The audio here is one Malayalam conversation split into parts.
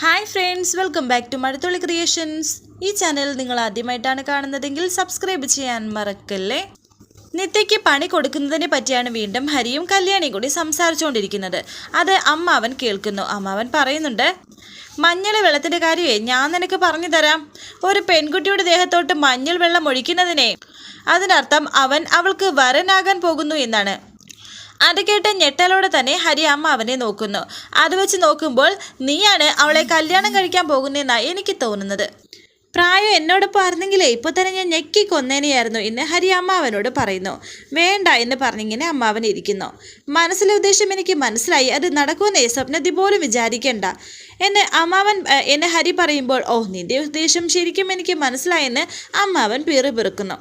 Hi friends welcome back to Mazhathulli creations ഈ ചാനൽ നിങ്ങൾ ആദ്യമായിട്ടാണ് കാണുന്നതെങ്കിൽ സബ്സ്ക്രൈബ് ചെയ്യാൻ മറക്കല്ലേ? നിത്യയ്ക്ക് പണി കൊടുക്കുന്നതിനെ പറ്റിയാണ് വീണ്ടും ഹരിയും കല്യാണിയും കൂടി സംസാരിച്ചുകൊണ്ടിരിക്കുന്നത്. അത് അമ്മാവൻ കേൾക്കുന്നു. അമ്മാവൻ പറയുന്നുണ്ട് മഞ്ഞൾ വെള്ളത്തിന്റെ കാര്യമേ ഞാൻ നിനക്ക് പറഞ്ഞു തരാം. ഒരു പെൺകുട്ടിയുടെ ദേഹത്തോട്ട് മഞ്ഞൾ വെള്ളം ഒഴിക്കുന്നതിനെ. അതിനർത്ഥം അവൻ അവൾക്ക് വരനാകാൻ പോകുന്നു എന്നാണ്. അത് കേട്ട് ഞെട്ടലോടെ തന്നെ ഹരി അമ്മ അവനെ നോക്കുന്നു. അത് വെച്ച് നോക്കുമ്പോൾ നീയാണ് അവളെ കല്യാണം കഴിക്കാൻ പോകുന്നതെന്നാണ് എനിക്ക് തോന്നുന്നത്. പ്രായം എന്നോടൊപ്പം ആയിരുന്നെങ്കിലേ ഇപ്പോൾ തന്നെ ഞാൻ ഞെക്കി കൊന്നേനെയായിരുന്നു എന്ന് ഹരി അമ്മാവനോട് പറയുന്നു. വേണ്ട എന്ന് പറഞ്ഞിങ്ങനെ അമ്മാവൻ ഇരിക്കുന്നു. മനസ്സിലെ ഉദ്ദേശം എനിക്ക് മനസ്സിലായി. അത് നടക്കുമെന്നേ സ്വപ്നത്തിൽ പോലും വിചാരിക്കേണ്ട. എന്നെ അമ്മാവൻ എന്നെ ഹരി പറയുമ്പോൾ ഓ നിന്റെ ഉദ്ദേശം ശരിക്കും എനിക്ക് മനസ്സിലായെന്ന് അമ്മാവൻ പിറു പിറുക്കുന്നു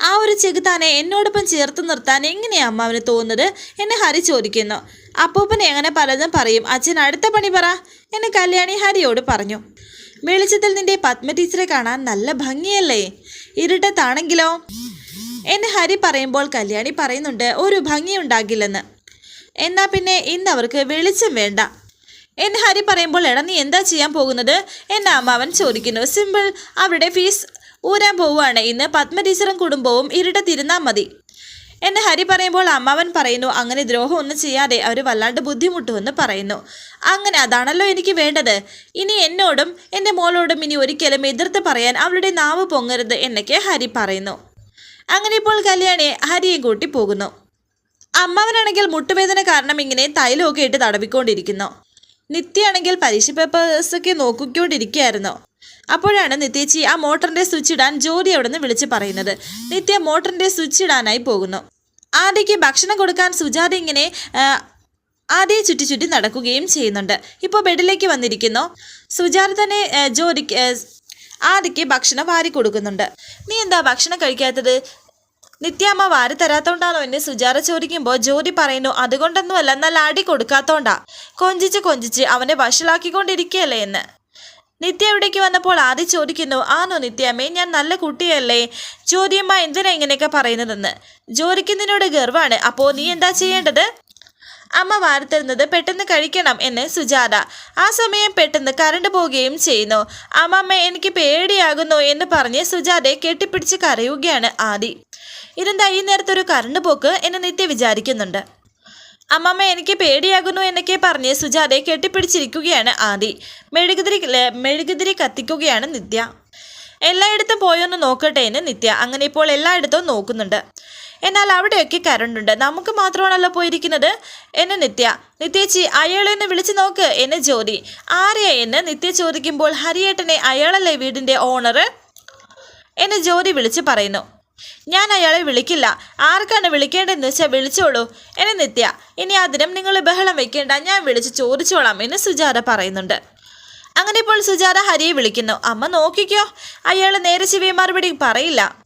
ആ ഒരു ചെകുത്താനെ എന്നോടൊപ്പം ചേർത്ത് നിർത്താൻ എങ്ങനെയാ അമ്മാവിന് തോന്നുന്നത്? എന്നെ ഹരി ചോദിക്കുന്നു. അപ്പൂപ്പനെ എങ്ങനെ പലതും പറയും. അച്ഛൻ അടുത്ത പണി പറ എന്നെ കല്യാണി ഹരിയോട് പറഞ്ഞു. വെളിച്ചത്തിൽ നിന്റെ പത്മ ടീച്ചറെ കാണാൻ നല്ല ഭംഗിയല്ലേ? ഇരുട്ടത്താണെങ്കിലോ? എന്നെ ഹരി പറയുമ്പോൾ കല്യാണി പറയുന്നുണ്ട് ഒരു ഭംഗിയുണ്ടാകില്ലെന്ന് എന്നാ പിന്നെ ഇന്ന് അവർക്ക് വെളിച്ചം വേണ്ട. എന്നെ ഹരി പറയുമ്പോൾ എടാ നീ എന്താ ചെയ്യാൻ പോകുന്നത്? എന്നെ അമ്മാവൻ ചോദിക്കുന്നു. സിമ്പിൾ അവരുടെ ഫീസ് ഊരാൻ പോവുകയാണ്. ഇന്ന് പത്മ കുടുംബവും കുടുംബവും ഇരുട്ടത്തിരുന്നാൽ മതി. എന്നെ ഹരി പറയുമ്പോൾ അമ്മാവൻ പറയുന്നു അങ്ങനെ ദ്രോഹം ഒന്നും ചെയ്യാതെ അവർ വല്ലാണ്ട് ബുദ്ധിമുട്ടുമെന്ന് പറയുന്നു. അങ്ങനെ അതാണല്ലോ എനിക്ക് വേണ്ടത്. ഇനി എന്നോടും എന്റെ മോളോടും ഇനി ഒരിക്കലും എതിർത്ത് പറയാൻ അവളുടെ നാവ് പൊങ്ങരുത് എന്നൊക്കെ ഹരി പറയുന്നു. അങ്ങനെ ഇപ്പോൾ കല്യാണിയെ ഹരിയെ കൂട്ടി പോകുന്നു. അമ്മാവനാണെങ്കിൽ മുട്ടുവേദന കാരണം ഇങ്ങനെ തൈലമൊക്കെ ഇട്ട് തടവിക്കൊണ്ടിരിക്കുന്നു. നിത്യയാണെങ്കിൽ പരീക്ഷ പേപ്പേഴ്സൊക്കെ നോക്കിക്കൊണ്ടിരിക്കുകയായിരുന്നു. അപ്പോഴാണ് നിത്യേച്ചി ആ മോട്ടറിന്റെ സ്വിച്ച് ഇടാൻ ജോലി അവിടെ നിന്ന് വിളിച്ച് പറയുന്നത്. നിത്യ മോട്ടറിന്റെ സ്വിച്ച് ഇടാനായി പോകുന്നു. ആദ്യക്ക് ഭക്ഷണം കൊടുക്കാൻ സുജാത ഇങ്ങനെ ആദ്യം ചുറ്റി ചുറ്റി നടക്കുകയും ചെയ്യുന്നുണ്ട്. ഇപ്പോൾ ബെഡിലേക്ക് വന്നിരിക്കുന്നു. സുജാത തന്നെ ജോലിക്ക് ആദ്യക്ക് ഭക്ഷണം വാരി കൊടുക്കുന്നുണ്ട്. നീ എന്താ ഭക്ഷണം കഴിക്കാത്തത്? നിത്യാമ്മ വാരി തരാത്തോണ്ടാണോ എന്നെ സുജാത ചോദിക്കുമ്പോൾ ജോലി പറയുന്നു അതുകൊണ്ടൊന്നുമല്ല നല്ല ആടി കൊടുക്കാത്തോണ്ടാ. കൊഞ്ചിച്ച് കൊഞ്ചിച്ച് അവനെ വഷളാക്കിക്കൊണ്ടിരിക്കുകയല്ലേ എന്ന്. നിത്യ ഇവിടേക്ക് വന്നപ്പോൾ ആദ്യം ചോദിക്കുന്നു ആണോ നിത്യാമ്മേ ഞാൻ നല്ല കുട്ടിയല്ലേ? ചോദ്യമ്മ എന്തിനാ ഇങ്ങനെയൊക്കെ പറയുന്നതെന്ന്. ജോലിക്ക് നിന്നോട് ഗർവാണ്. അപ്പോൾ നീ എന്താ ചെയ്യേണ്ടത്? അമ്മ വാർത്തരുന്നത് പെട്ടെന്ന് കഴിക്കണം എന്ന് സുജാത. ആ സമയം പെട്ടെന്ന് കറണ്ട് പോവുകയും ചെയ്യുന്നു. അമ്മമ്മ എനിക്ക് പേടിയാകുന്നു എന്ന് പറഞ്ഞ് സുജാതയെ കെട്ടിപ്പിടിച്ച് കരയുകയാണ് ആദി. ഇതെന്താ ഈ നേരത്തൊരു കറണ്ട് പോക്ക്? എന്ന് നിത്യ വിചാരിക്കുന്നുണ്ട്. അമ്മമ്മ എനിക്ക് പേടിയാകുന്നു എന്നൊക്കെ പറഞ്ഞ് സുജാതയെ കെട്ടിപ്പിടിച്ചിരിക്കുകയാണ് ആദി. മെഴുകുതിരി മെഴുകുതിരി കത്തിക്കുകയാണ് നിത്യ. എല്ലായിടത്തും പോയൊന്ന് നോക്കട്ടെ എന്ന് നിത്യ അങ്ങനെ ഇപ്പോൾ എല്ലായിടത്തും നോക്കുന്നുണ്ട്. എന്നാൽ അവിടെയൊക്കെ കരണ്ടുണ്ട്. നമുക്ക് മാത്രമാണല്ലോ പോയിരിക്കുന്നത് എന്ന് നിത്യ. നിത്യേച്ചി അയാളെ ഒന്ന് വിളിച്ചു നോക്ക് എന്ന് ജ്യോതി ആരെയാ എന്ന് നിത്യ ചോദിക്കുമ്പോൾ ഹരിയേട്ടനെ അയാളല്ലേ വീടിന്റെ ഓണർ എന്ന് ജ്യോതി വിളിച്ച് പറയുന്നു. ഞാൻ അയാളെ വിളിക്കില്ല. ആർക്കാണ് വിളിക്കേണ്ടതെന്ന് വെച്ചാൽ വിളിച്ചോളൂ. എന്നെ നിത്യ ഇനി അതിനും നിങ്ങൾ ബഹളം വെക്കേണ്ട. ഞാൻ വിളിച്ച് ചോദിച്ചോളാം എന്ന് സുജാത പറയുന്നുണ്ട്. അങ്ങനെ ഇപ്പോൾ സുജാത ഹരിയെ വിളിക്കുന്നു. അമ്മ നോക്കിക്കോ. അയാൾ നേരെ ചെവിയെ മറുപടി പറയില്ല.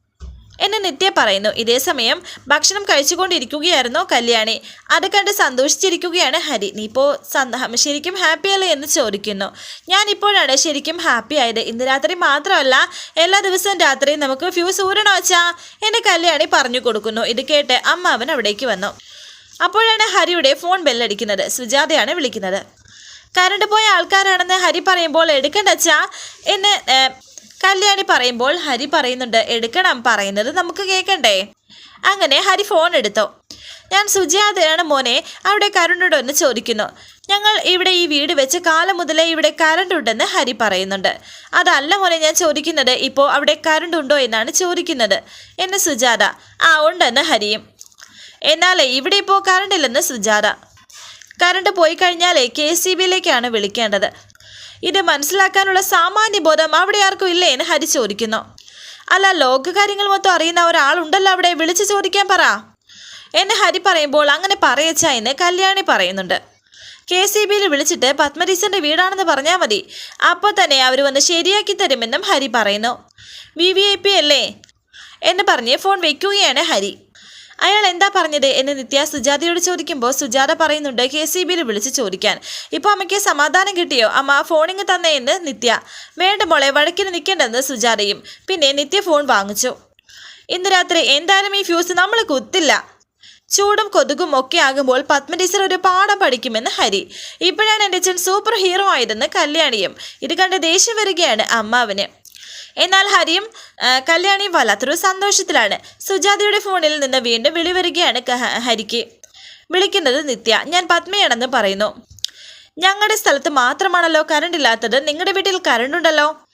എന്നെ നിത്യ പറയുന്നു. ഇതേ സമയം ഭക്ഷണം കഴിച്ചുകൊണ്ടിരിക്കുകയായിരുന്നു കല്യാണി. അത് കണ്ട് സന്തോഷിച്ചിരിക്കുകയാണ് ഹരി. നീ ഇപ്പോൾ ശരിക്കും ഹാപ്പി അല്ലേ? എന്ന് ചോദിക്കുന്നു. ഞാൻ ഇപ്പോഴാണ് ശരിക്കും ഹാപ്പി ആയത്. ഇന്ന് രാത്രി മാത്രമല്ല എല്ലാ ദിവസവും രാത്രി നമുക്ക് ഫ്യൂസ് ഊരണോ വെച്ചാ എന്നെ കല്യാണി പറഞ്ഞു കൊടുക്കുന്നു. ഇത് കേട്ട് അമ്മ അവൻ അവിടേക്ക് വന്നു. അപ്പോഴാണ് ഹരിയുടെ ഫോൺ ബെല്ലടിക്കുന്നത് സുജാതയാണ് വിളിക്കുന്നത്. കരണ്ട് പോയ ആൾക്കാരാണെന്ന് ഹരി പറയുമ്പോൾ എടുക്കണ്ടച്ചാ എന്ന് കല്യാണി പറയുമ്പോൾ ഹരി പറയുന്നുണ്ട് എടുക്കണം പറയുന്നത് നമുക്ക് കേൾക്കണ്ടേ അങ്ങനെ ഹരി ഫോൺ എടുത്തു. ഞാൻ സുജാതയാണ് മോനെ അവിടെ കരണ്ടുണ്ടോ? എന്ന് ചോദിക്കുന്നു. ഞങ്ങൾ ഇവിടെ ഈ വീട് വെച്ച് കാലം മുതലേ ഇവിടെ കരണ്ട് ഉണ്ടെന്ന് ഹരി പറയുന്നുണ്ട്. അതല്ല മോനെ ഞാൻ ചോദിക്കുന്നത് ഇപ്പോൾ അവിടെ കരണ്ട് ഉണ്ടോ എന്നാണ് ചോദിക്കുന്നത്. എന്ന് സുജാത ആ ഉണ്ടെന്ന് ഹരിയും. എന്നാലേ ഇവിടെ ഇപ്പോൾ കരണ്ടില്ലെന്ന് സുജാത. കറണ്ട് പോയി കഴിഞ്ഞാലേ കെ സി ബിയിലേക്കാണ് വിളിക്കേണ്ടത്. ഇത് മനസ്സിലാക്കാനുള്ള സാമാന്യ ബോധം അവിടെ ആർക്കും ഇല്ലേ എന്ന് ഹരി ചോദിക്കുന്നു. അല്ല ലോകകാര്യങ്ങൾ മൊത്തം അറിയുന്ന ഒരാളുണ്ടല്ലോ അവിടെ വിളിച്ചു ചോദിക്കാൻ പറ. എന്നെ ഹരി പറയുമ്പോൾ അങ്ങനെ പറയച്ച എന്ന് കല്യാണി പറയുന്നുണ്ട്. കെ സി ബിയിൽ വിളിച്ചിട്ട് പത്മരീസന്റെ വീടാണെന്ന് പറഞ്ഞാൽ മതി. അപ്പോൾ തന്നെ അവർ വന്ന് ശരിയാക്കി തരുമെന്നും ഹരി പറയുന്നു. വി വി അല്ലേ? എന്ന് പറഞ്ഞ് ഫോൺ വെക്കുകയാണ് ഹരി. അയാൾ എന്താ പറഞ്ഞത് എന്ന് നിത്യ സുജാതയോട് ചോദിക്കുമ്പോൾ സുജാത പറയുന്നുണ്ട് കെ സി ബിയിൽ വിളിച്ച് ചോദിക്കാൻ. ഇപ്പോൾ അമ്മയ്ക്ക് സമാധാനം കിട്ടിയോ? അമ്മ ഫോണിങ് തന്നെ എന്ന് നിത്യ. വേണ്ട മോളെ വഴക്കിന് നിൽക്കേണ്ടെന്ന് സുജാതയും. പിന്നെ നിത്യ ഫോൺ വാങ്ങിച്ചു. ഇന്ന് രാത്രി എന്തായാലും ഈ ഫ്യൂസ് നമ്മൾ കുത്തില്ല. ചൂടും കൊതുകും ഒക്കെ ആകുമ്പോൾ പത്മ ടീച്ചർ ഒരു പാഠം പഠിക്കുമെന്ന് ഹരി. ഇപ്പോഴാണ് എന്റെ അച്ഛൻ സൂപ്പർ ഹീറോ ആയതെന്ന് കല്യാണിയും. ഇത് കണ്ട് ദേഷ്യം വരികയാണ് അമ്മാവന്. എന്നാൽ ഹരിയും കല്യാണിയും വല്ലാത്തൊരു സന്തോഷത്തിലാണ്. സുജാതയുടെ ഫോണിൽ നിന്ന് വീണ്ടും വിളി വരികയാണ് ഹരിക്ക്. വിളിക്കുന്നത് നിത്യ. ഞാൻ പത്മയാണെന്ന് പറയുന്നു. ഞങ്ങളുടെ സ്ഥലത്ത് മാത്രമാണല്ലോ കറണ്ട് ഇല്ലാത്തത്. നിങ്ങളുടെ വീട്ടിൽ കറണ്ട് ഉണ്ടല്ലോ?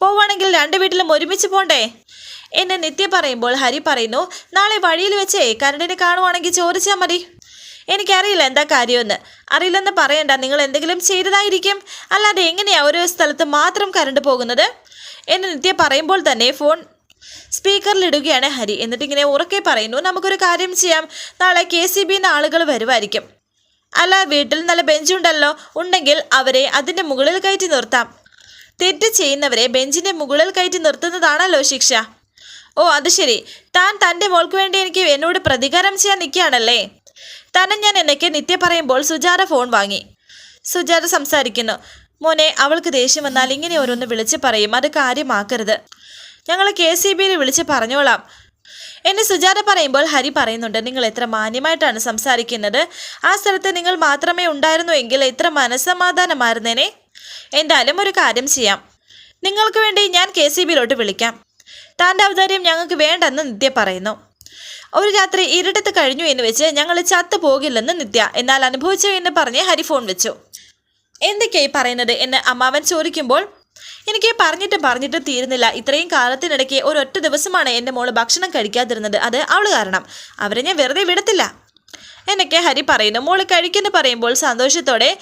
പോവാണെങ്കിൽ രണ്ട് വീട്ടിലും ഒരുമിച്ച് പോണ്ടേ? എന്നെ നിത്യ പറയുമ്പോൾ ഹരി പറയുന്നു നാളെ വഴിയിൽ വെച്ചേ കരണ്ടിനെ കാണുവാണെങ്കിൽ ചോദിച്ചാൽ മതി. എനിക്കറിയില്ല എന്താ കാര്യമെന്ന്. അറിയില്ലെന്ന് പറയണ്ട. നിങ്ങൾ എന്തെങ്കിലും ചെയ്തതായിരിക്കും. അല്ലാതെ എങ്ങനെയാ ഒരു സ്ഥലത്ത് മാത്രം കറണ്ട് പോകുന്നത്? എന്ന് നിത്യ പറയുമ്പോൾ തന്നെ ഫോൺ സ്പീക്കറിലിടുകയാണ് ഹരി. എന്നിട്ട് ഇങ്ങനെ ഉറക്കെ പറയുന്നു നമുക്കൊരു കാര്യം ചെയ്യാം. നാളെ കെ സി ബിന്ന് ആളുകൾ വരുമായിരിക്കും. അല്ല വീട്ടിൽ നല്ല ബെഞ്ചുണ്ടല്ലോ ഉണ്ടെങ്കിൽ അവരെ അതിന്റെ മുകളിൽ കയറ്റി നിർത്താം. തെറ്റ് ചെയ്യുന്നവരെ ബെഞ്ചിന്റെ മുകളിൽ കയറ്റി നിർത്തുന്നതാണല്ലോ ശിക്ഷ. ഓ അത് ശരി. താൻ തന്റെ മോൾക്ക് വേണ്ടി എനിക്ക് എന്നോട് പ്രതികാരം ചെയ്യാൻ നിൽക്കുകയാണല്ലേ? തന്നെ ഞാൻ എന്നൊക്കെ നിത്യ പറയുമ്പോൾ സുജാത ഫോൺ വാങ്ങി. സുജാത സംസാരിക്കുന്നു. മോനെ അവൾക്ക് ദേഷ്യം വന്നാൽ ഇങ്ങനെ ഓരോന്ന് വിളിച്ച് പറയും. അത് കാര്യമാക്കരുത്. ഞങ്ങൾ കെ സി ബിയിൽ വിളിച്ച് പറഞ്ഞോളാം. എന്നെ സുജാത പറയുമ്പോൾ ഹരി പറയുന്നുണ്ട് നിങ്ങൾ എത്ര മാന്യമായിട്ടാണ് സംസാരിക്കുന്നത്. ആ സ്ഥലത്ത് നിങ്ങൾ മാത്രമേ ഉണ്ടായിരുന്നു എങ്കിൽ എത്ര മനസ്സമാധാനമായിരുന്നേനെ. എന്തായാലും ഒരു കാര്യം ചെയ്യാം. നിങ്ങൾക്ക് വേണ്ടി ഞാൻ കെ സി ബിയിലോട്ട് വിളിക്കാം. താന്റെ ഔദാര്യം ഞങ്ങൾക്ക് വേണ്ടെന്ന് നിത്യ പറയുന്നു. ഒരു രാത്രി ഇരുട്ടത്ത് കഴിഞ്ഞു എന്ന് വെച്ച് ഞങ്ങൾ ചത്തു പോകില്ലെന്ന് നിത്യ. എന്നാൽ അനുഭവിച്ചു എന്ന് പറഞ്ഞ് ഹരി ഫോൺ വെച്ചു. എന്തൊക്കെയായി പറയുന്നത്? എന്ന് അമ്മാവൻ ചോദിക്കുമ്പോൾ എനിക്ക് പറഞ്ഞിട്ട് പറഞ്ഞിട്ട് തീരുന്നില്ല. ഇത്രയും കാലത്തിനിടയ്ക്ക് ഒരൊറ്റ ദിവസമാണ് എന്റെ മോൾ ഭക്ഷണം കഴിക്കാതിരുന്നത്. അത് അവൾ കാരണം. അവരെ ഞാൻ വെറുതെ വിടത്തില്ല. എന്നൊക്കെ ഹരി പറയുന്നു. മോൾ കഴിക്കുന്നു പറയുമ്പോൾ സന്തോഷത്തോടെ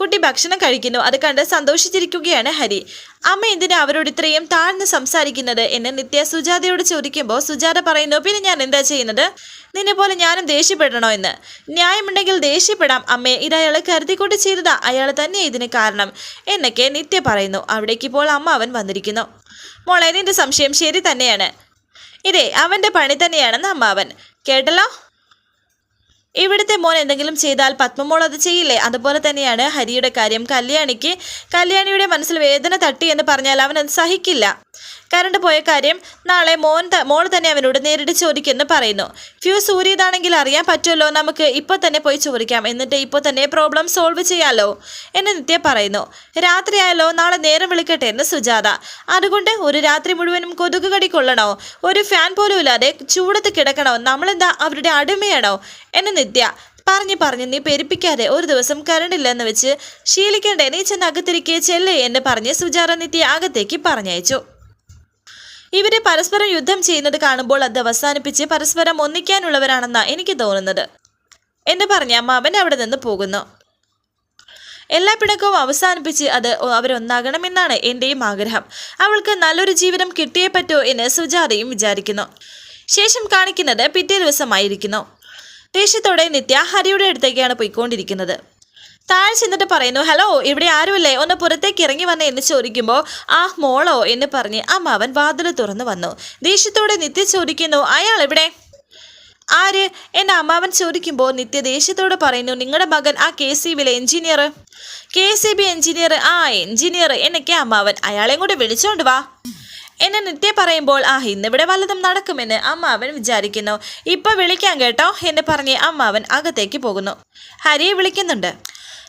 കുട്ടി ഭക്ഷണം കഴിക്കുന്നു. അത് കണ്ട് സന്തോഷിച്ചിരിക്കുകയാണ് ഹരി. അമ്മ എന്തിനാ അവരോട് ഇത്രയും താഴ്ന്ന് സംസാരിക്കുന്നത് എന്ന് നിത്യ സുജാതയോട് ചോദിക്കുമ്പോൾ സുജാത പറയുന്നു പിന്നെ ഞാൻ എന്താ ചെയ്യുന്നത്? നിന്നെ പോലെ ഞാനും ദേഷ്യപ്പെടണോ എന്ന്. ന്യായമുണ്ടെങ്കിൽ ദേഷ്യപ്പെടാം അമ്മേ. ഇത് അയാൾ കരുതിക്കൊണ്ട് ചെയ്തതാ. അയാൾ തന്നെ ഇതിന് കാരണം എന്നൊക്കെ നിത്യ പറയുന്നു. അവിടേക്ക് ഇപ്പോൾ അമ്മ അവൻ വന്നിരിക്കുന്നു. മോളെ നിന്റെ സംശയം ശരി തന്നെയാണ്. ഇതേ അവന്റെ പണി തന്നെയാണെന്ന് അമ്മാവൻ കേട്ടല്ലോ? ഇവിടുത്തെ മോൻ എന്തെങ്കിലും ചെയ്താൽ പത്മമോൾ അത് ചെയ്യില്ലേ? അതുപോലെ തന്നെയാണ് ഹരിയുടെ കാര്യം കല്യാണിക്ക്. കല്യാണിയുടെ മനസ്സിൽ വേദന തട്ടി എന്ന് പറഞ്ഞാൽ അവൻ അത് സഹിക്കില്ല. കറണ്ട് പോയ കാര്യം നാളെ മോൻ മോൾ തന്നെ അവനോട് നേരിട്ട് ചോദിക്കുമെന്ന് പറയുന്നു. ഫ്യൂസ് ഊരിയതാണെങ്കിൽ അറിയാൻ പറ്റുമല്ലോ നമുക്ക് ഇപ്പോൾ തന്നെ പോയി ചോദിക്കാം. എന്നിട്ട് ഇപ്പോൾ തന്നെ പ്രോബ്ലം സോൾവ് ചെയ്യാലോ എന്ന് നിത്യ പറയുന്നു. രാത്രിയായാലോ നാളെ നേരം വിളിക്കട്ടെ എന്ന് സുജാത. അതുകൊണ്ട് ഒരു രാത്രി മുഴുവനും കൊതുക് കടി കൊള്ളണോ? ഒരു ഫാൻ പോലും ഇല്ലാതെ ചൂടത്ത് കിടക്കണോ? നമ്മളെന്താ അവരുടെ അടിമയാണോ? എന്ന് നിത്യ പറഞ്ഞു പറഞ്ഞ് നീ പെരുപ്പിക്കാതെ ഒരു ദിവസം കരണ്ടില്ലെന്ന് വെച്ച് ശീലിക്കണ്ടേ? നീ ചെന്ന് അകത്തിരിക്കെ ചെല്ലേ എന്ന് പറഞ്ഞ് സുജാത നിത്യ അകത്തേക്ക് പറഞ്ഞയച്ചു. ഇവരെ പരസ്പരം യുദ്ധം ചെയ്യുന്നത് കാണുമ്പോൾ അത് അവസാനിപ്പിച്ച് പരസ്പരം ഒന്നിക്കാനുള്ളവരാണെന്നാണ് എനിക്ക് തോന്നുന്നത്. എന്ന് പറഞ്ഞ അമ്മാവൻ അവിടെ നിന്ന് പോകുന്നു. എല്ലാ പിണക്കവും അവസാനിപ്പിച്ച് അത് അവരൊന്നാകണമെന്നാണ് എന്റെയും ആഗ്രഹം. അവൾക്ക് നല്ലൊരു ജീവിതം കിട്ടിയേ പറ്റോ എന്ന് സുജാതയും വിചാരിക്കുന്നു. ശേഷം കാണിക്കുന്നത് പിറ്റേ ദിവസമായിരിക്കുന്നു. ദേഷ്യത്തോടെ നിത്യ ഹരിയുടെ അടുത്തേക്കാണ് പോയിക്കൊണ്ടിരിക്കുന്നത്. താഴെ ചെന്നിട്ട് പറയുന്നു ഹലോ ഇവിടെ ആരുമില്ലേ? ഒന്ന് പുറത്തേക്ക് ഇറങ്ങി വന്ന് എന്ന് ചോദിക്കുമ്പോൾ ആ മോളോ എന്ന് പറഞ്ഞ് അമ്മാവൻ വാതിൽ തുറന്നു വന്നു. ദേഷ്യത്തോടെ നിത്യ ചോദിക്കുന്നു അയാൾ ഇവിടെ ആര്? എന്റെ അമ്മാവൻ ചോദിക്കുമ്പോൾ നിത്യ ദേഷ്യത്തോട് പറയുന്നു നിങ്ങളുടെ മകൻ ആ കെ സി ബിയിലെ engineer. K C B engineer? ആ എഞ്ചിനീയർ. എന്നൊക്കെ അമ്മാവൻ അയാളെ കൂടെ വിളിച്ചോണ്ട് വാ. എന്നെ നിത്യ പറയുമ്പോൾ ആ ഇന്നിവിടെ വല്ലതും നടക്കുമെന്ന് അമ്മാവൻ വിചാരിക്കുന്നു. ഇപ്പൊ വിളിക്കാം കേട്ടോ എന്ന് പറഞ്ഞ് അമ്മാവൻ അകത്തേക്ക് പോകുന്നു. ഹരിയെ വിളിക്കുന്നുണ്ട്.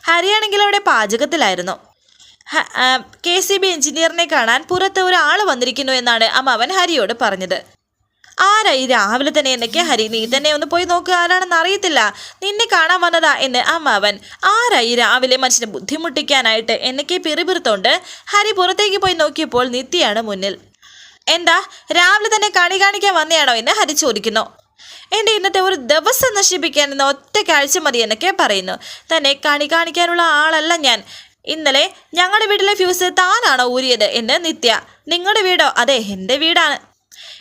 ഹരിയാണെങ്കിൽ അവിടെ പാചകത്തിലായിരുന്നു. കെ സി ബി എഞ്ചിനീയറിനെ കാണാൻ പുറത്ത് ഒരാൾ വന്നിരിക്കുന്നു എന്നാണ് അമ്മാവൻ ഹരിയോട് പറഞ്ഞത്. ആരായി രാവിലെ തന്നെ എന്നൊക്കെ ഹരി നീ തന്നെ ഒന്ന് പോയി നോക്കുക ആരാണെന്ന് അറിയത്തില്ല. നിന്നെ കാണാൻ വന്നതാ എന്ന് അമ്മാവൻ ആരായി രാവിലെ മനുഷ്യനെ ബുദ്ധിമുട്ടിക്കാനായിട്ട് എന്നൊക്കെ പിറുപിറുത്തോണ്ട് ഹരി പുറത്തേക്ക് പോയി നോക്കിയപ്പോൾ നിത്യയാണ് മുന്നിൽ. എന്താ രാവിലെ തന്നെ കണി കാണിക്കാൻ വന്നയാണോ എന്ന് ഹരി ചോദിക്കുന്നു. എന്റെ ഇന്നത്തെ ഒരു ദിവസം നശിപ്പിക്കാൻ എന്ന ഒറ്റ കാഴ്ച മതി എന്നൊക്കെ പറയുന്നു. തന്നെ കണി കാണിക്കാനുള്ള ആളല്ല ഞാൻ. ഇന്നലെ ഞങ്ങളുടെ വീട്ടിലെ ഫ്യൂസ് താനാണോ ഊരിയത് എന്ന് നിത്യ. നിങ്ങളുടെ വീടോ? അതെ എന്റെ വീടാണ്.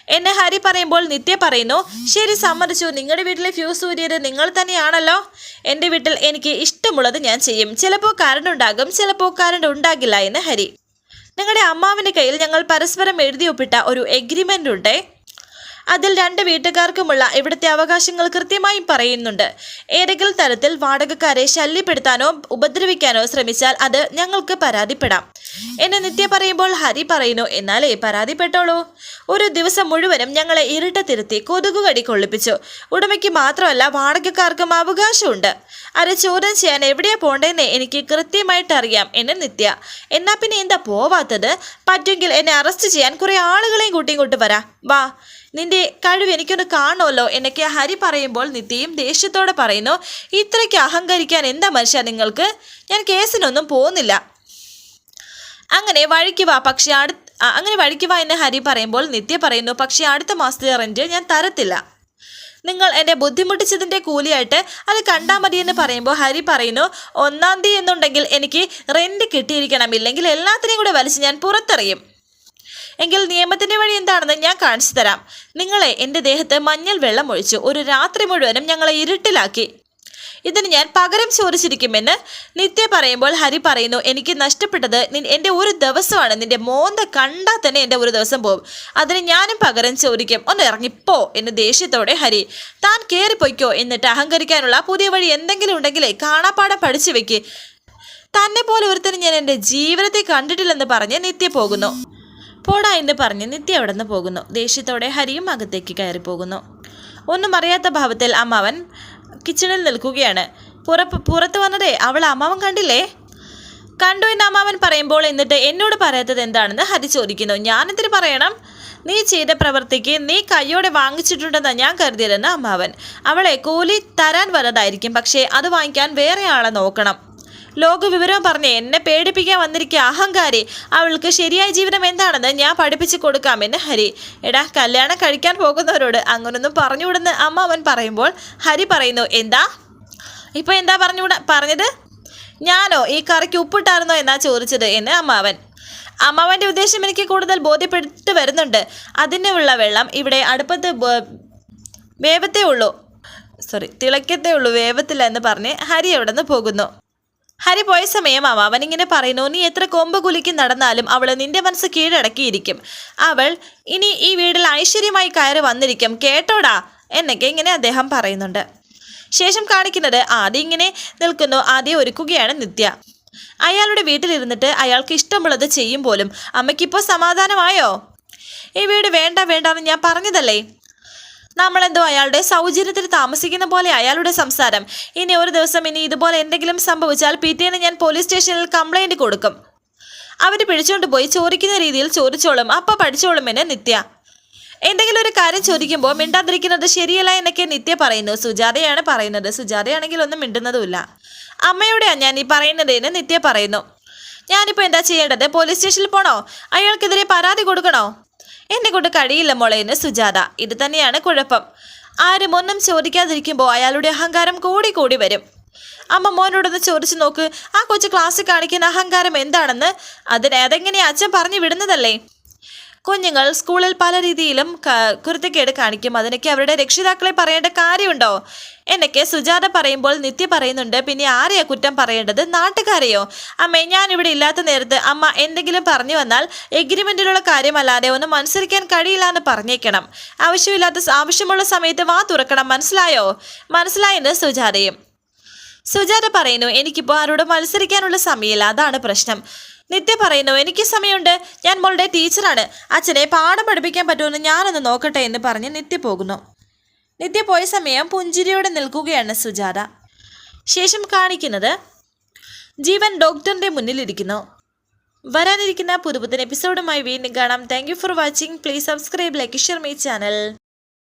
എന്നെ ഹരി പറയുമ്പോൾ നിത്യ പറയുന്നു ശരി സമ്മതിച്ചു. നിങ്ങളുടെ വീട്ടിലെ ഫ്യൂസ് ഊരിയത് നിങ്ങൾ തന്നെയാണല്ലോ. എന്റെ വീട്ടിൽ എനിക്ക് ഇഷ്ടമുള്ളത് ഞാൻ ചെയ്യും. ചിലപ്പോൾ കറണ്ട് ഉണ്ടാകും ചിലപ്പോൾ കറണ്ട് ഉണ്ടാകില്ല എന്ന് ഹരി. നിങ്ങളുടെ അമ്മാവിന്റെ കയ്യിൽ ഞങ്ങൾ പരസ്പരം എഴുതി ഒപ്പിട്ട ഒരു എഗ്രിമെന്റ് ഉണ്ട്. അതിൽ രണ്ട് വീട്ടുകാർക്കുമുള്ള ഇവിടുത്തെ അവകാശങ്ങൾ കൃത്യമായും പറയുന്നുണ്ട്. ഏതെങ്കിലും തരത്തിൽ വാടകക്കാരെ ശല്യപ്പെടുത്താനോ ഉപദ്രവിക്കാനോ ശ്രമിച്ചാൽ അത് ഞങ്ങൾക്ക് പരാതിപ്പെടാം. എന്നെ നിത്യ പറയുമ്പോൾ ഹരി പറയുന്നു എന്നാലേ പരാതിപ്പെട്ടോളൂ. ഒരു ദിവസം മുഴുവനും ഞങ്ങളെ ഇരുട്ടത്തിരുത്തി കൊതുകുകടി കൊള്ളിപ്പിച്ചു. ഉടമയ്ക്ക് മാത്രമല്ല വാടകക്കാർക്കും അവകാശമുണ്ട്. അത് ചോദ്യം ചെയ്യാൻ എവിടെയാ പോണ്ടേന്ന് എനിക്ക് കൃത്യമായിട്ട് അറിയാം എന്നെ നിത്യ. എന്നാ പിന്നെ എന്താ പോവാത്തത്? പറ്റുമെങ്കിൽ എന്നെ അറസ്റ്റ് ചെയ്യാൻ കുറെ ആളുകളെയും കൂട്ടി ഇങ്ങോട്ട് വരാ. വാ. നിന്റെ കഴിവ് എനിക്കൊന്ന് കാണുമല്ലോ. എന്നൊക്കെ ഹരി പറയുമ്പോൾ നിത്യയും ദേഷ്യത്തോടെ പറയുന്നു ഇത്രയ്ക്ക് അഹങ്കരിക്കാൻ എന്താ മനുഷ്യ നിങ്ങൾക്ക്? ഞാൻ കേസിനൊന്നും പോകുന്നില്ല. അങ്ങനെ വഴിക്ക് വാ പക്ഷെ അടു അങ്ങനെ വഴിക്ക് വാ എന്ന് ഹരി പറയുമ്പോൾ നിത്യ പറയുന്നു പക്ഷെ അടുത്ത മാസത്തെ റെന്റ് ഞാൻ തരത്തില്ല. നിങ്ങൾ എന്നെ ബുദ്ധിമുട്ടിച്ചതിന്റെ കൂലിയായിട്ട് അത് കണ്ടാൽ മതി എന്ന് പറയുമ്പോൾ ഹരി പറയുന്നു ഒന്നാം തീയതി എന്നുണ്ടെങ്കിൽ എനിക്ക് റെന്റ് കിട്ടിയിരിക്കണം. ഇല്ലെങ്കിൽ എല്ലാത്തിനെയും കൂടെ വലിച്ച് ഞാൻ പുറത്തെറിയും. എങ്കിൽ നിയമത്തിന്റെ വഴി എന്താണെന്ന് ഞാൻ കാണിച്ചു തരാം. നിങ്ങളെ എന്റെ ദേഹത്ത് മഞ്ഞൾ വെള്ളം ഒഴിച്ചു ഒരു രാത്രി മുഴുവനും ഞങ്ങളെ ഇരുട്ടിലാക്കി. ഇതിന് ഞാൻ പകരം ചോദിച്ചിരിക്കുമെന്ന് നിത്യ പറയുമ്പോൾ ഹരി പറയുന്നു എനിക്ക് നഷ്ടപ്പെട്ടത് എന്റെ ഒരു ദിവസമാണ്. നിന്റെ മോന്ത കണ്ടാൽ തന്നെ എന്റെ ഒരു ദിവസം പോകും അതിന് ഞാനും പകരം ചോദിക്കും. ഒന്ന് ഇറങ്ങിപ്പോ എന്ന് ദേഷ്യത്തോടെ ഹരി താൻ കയറിപ്പോയിക്കോ എന്നിട്ട് അഹങ്കരിക്കാനുള്ള പുതിയ വഴി എന്തെങ്കിലും ഉണ്ടെങ്കിലേ കാണാപ്പാടം പഠിച്ചു വെക്ക്. തന്നെ പോലെ ഒരുത്തന് ഞാൻ എന്റെ ജീവിതത്തെ കണ്ടിട്ടില്ലെന്ന് പറഞ്ഞ് നിത്യ പോകുന്നു. പോടാ എന്ന് പറഞ്ഞ് നിത്യ അവിടെ നിന്ന് പോകുന്നു. ദേഷ്യത്തോടെ ഹരിയും അകത്തേക്ക് കയറി പോകുന്നു. ഒന്നും അറിയാത്ത ഭാവത്തിൽ അമ്മാവൻ കിച്ചണിൽ നിൽക്കുകയാണ്. പുറപ്പ് പുറത്ത് വന്നതേ അവൾ അമ്മാവൻ കണ്ടില്ലേ? കണ്ടു എന്ന് അമ്മാവൻ പറയുമ്പോൾ എന്നിട്ട് എന്നോട് പറയാത്തത് എന്താണെന്ന് ഹരി ചോദിക്കുന്നു. ഞാനെന്തിന് പറയണം? നീ ചെയ്ത പ്രവൃത്തിക്ക് നീ കയ്യോടെ വാങ്ങിച്ചിട്ടുണ്ടെന്ന് ഞാൻ കരുതിയതെന്ന് അമ്മാവൻ. അവളെ കൂലി തരാൻ വന്നതായിരിക്കും പക്ഷേ അത് വാങ്ങിക്കാൻ വേറെ ആളെ നോക്കണം. ലോകവിവരം പറഞ്ഞ് എന്നെ പേടിപ്പിക്കാൻ വന്നിരിക്കുക അഹങ്കാരി. അവൾക്ക് ശരിയായ ജീവിതം എന്താണെന്ന് ഞാൻ പഠിപ്പിച്ചു കൊടുക്കാമെന്ന് ഹരി. എടാ കല്യാണം കഴിക്കാൻ പോകുന്നവരോട് അങ്ങനൊന്നും പറഞ്ഞുവിടുന്ന് അമ്മ അവൻ പറയുമ്പോൾ ഹരി പറയുന്നു എന്താ? ഇപ്പൊ എന്താ പറഞ്ഞു പറഞ്ഞത്? ഞാനോ ഈ കറിക്ക് ഉപ്പിട്ടായിരുന്നോ എന്നാ ചോദിച്ചത്? എന്ന് അമ്മാവൻ. അമ്മാവന്റെ ഉദ്ദേശം എനിക്ക് കൂടുതൽ ബോധ്യപ്പെട്ട് വരുന്നുണ്ട്. അതിനുള്ള വെള്ളം ഇവിടെ അടുപ്പത്ത് വേവത്തേ ഉള്ളൂ. സോറി തിളക്കത്തേ ഉള്ളൂ വേവത്തില്ല എന്ന് പറഞ്ഞ് ഹരി അവിടെ നിന്ന് പോകുന്നു. ഹരി പോയ സമയം അവൻ ഇങ്ങനെ പറയുന്നു നീ എത്ര കൊമ്പ് കുലുക്കി നടന്നാലും അവൾ നിന്റെ മനസ്സ് കീഴടക്കിയിരിക്കും. അവൾ ഇനി ഈ വീട്ടിൽ ഐശ്വര്യമായി കയറി വന്നിരിക്കും കേട്ടോടാ എന്നൊക്കെ ഇങ്ങനെ അദ്ദേഹം പറയുന്നുണ്ട്. ശേഷം കാണിക്കുന്നത് ആദ്യം ഇങ്ങനെ നിൽക്കുന്നു ആദ്യം ഒരുക്കുകയാണ് നിത്യ. അയാളുടെ വീട്ടിലിരുന്നിട്ട് അയാൾക്ക് ഇഷ്ടമുള്ളത് ചെയ്യും പോലും. അമ്മയ്ക്കിപ്പോൾ സമാധാനമായോ? ഈ വീട് വേണ്ട വേണ്ടെന്ന് ഞാൻ പറഞ്ഞതല്ലേ? നമ്മളെന്തോ അയാളുടെ സൗജന്യത്തിൽ താമസിക്കുന്ന പോലെ അയാളുടെ സംസാരം. ഇനി ഒരു ദിവസം ഇനി ഇതുപോലെ എന്തെങ്കിലും സംഭവിച്ചാൽ പിറ്റേന്ന് ഞാൻ പോലീസ് സ്റ്റേഷനിൽ കംപ്ലൈന്റ് കൊടുക്കും. അവർ പിടിച്ചുകൊണ്ട് പോയി ചോദിക്കുന്ന രീതിയിൽ ചോദിച്ചോളും. അപ്പ പഠിച്ചോളും എന്നെ നിത്യ. എന്തെങ്കിലും ഒരു കാര്യം ചോദിക്കുമ്പോൾ മിണ്ടാതിരിക്കുന്നത് ശരിയല്ല എന്നൊക്കെ നിത്യ പറയുന്നു. സുജാതയാണ് പറയുന്നത്. സുജാതയാണെങ്കിൽ ഒന്നും മിണ്ടുന്നതുമില്ല. അമ്മയോടെയാ ഞാൻ ഈ പറയുന്നതെന്ന് നിത്യ പറയുന്നു. ഞാനിപ്പോൾ എന്താ ചെയ്യേണ്ടത്? പോലീസ് സ്റ്റേഷനിൽ പോണോ? അയാൾക്കെതിരെ പരാതി കൊടുക്കണോ? എന്നെ കൊണ്ട് കഴിയില്ല മോളെ എന്ന് സുജാത. ഇത് തന്നെയാണ് കുഴപ്പം. ആരും ഒന്നും ചോദിക്കാതിരിക്കുമ്പോൾ അയാളുടെ അഹങ്കാരം കൂടി കൂടി വരും. അമ്മ മോനോടൊന്ന് ചോദിച്ചു നോക്ക് ആ കൊച്ചു ക്ലാസ്സിൽ കാണിക്കുന്ന അഹങ്കാരം എന്താണെന്ന്? അതിന് അതെങ്ങനെയാ അച്ഛൻ പറഞ്ഞു വിടുന്നതല്ലേ? കുഞ്ഞുങ്ങൾ സ്കൂളിൽ പല രീതിയിലും കുരുത്തക്കേട് കാണിക്കും. അതിനൊക്കെ അവരുടെ രക്ഷിതാക്കളെ പറയേണ്ട കാര്യമുണ്ടോ? എന്നൊക്കെ സുജാത പറയുമ്പോൾ നിത്യ പറയുന്നുണ്ട്. പിന്നെ ആരെയാ കുറ്റം പറയേണ്ടത്? നാട്ടുകാരെയോ? അമ്മേ ഞാൻ ഇവിടെ ഇല്ലാത്ത നേരത്ത് അമ്മ എന്തെങ്കിലും പറഞ്ഞു വന്നാൽ എഗ്രിമെന്റിലുള്ള കാര്യമല്ലാതെ ഒന്നും അനുസരിക്കാൻ കഴിയില്ല എന്ന് പറഞ്ഞേക്കണം. ആവശ്യമില്ലാത്ത ആവശ്യമുള്ള സമയത്ത് വാ തുറക്കണം. മനസ്സിലായോ? മനസ്സിലായെന്ന് സുജാതയും. സുജാത പറയുന്നു എനിക്കിപ്പോൾ ആരോട് മത്സരിക്കാനുള്ള സമയമില്ല. അതാണ് പ്രശ്നം. നിത്യ പറയുന്നു എനിക്ക് സമയമുണ്ട്. ഞാൻ മോളുടെ ടീച്ചറാണ്. അച്ഛനെ പാഠം പഠിപ്പിക്കാൻ പറ്റുമെന്ന് ഞാനൊന്ന് നോക്കട്ടെ എന്ന് പറഞ്ഞ് നിത്യ പോകുന്നു. നിത്യ പോയ സമയം പുഞ്ചിരിയോടെ നിൽക്കുകയാണ് സുജാത. ശേഷം കാണിക്കുന്നത് ജീവൻ ഡോക്ടറിന്റെ മുന്നിലിരിക്കുന്നു. വരാനിരിക്കുന്ന പുതുപുത്തൻ എപ്പിസോഡുമായി വീണ്ടും കാണാം. Thank for watching please subscribe like share my channel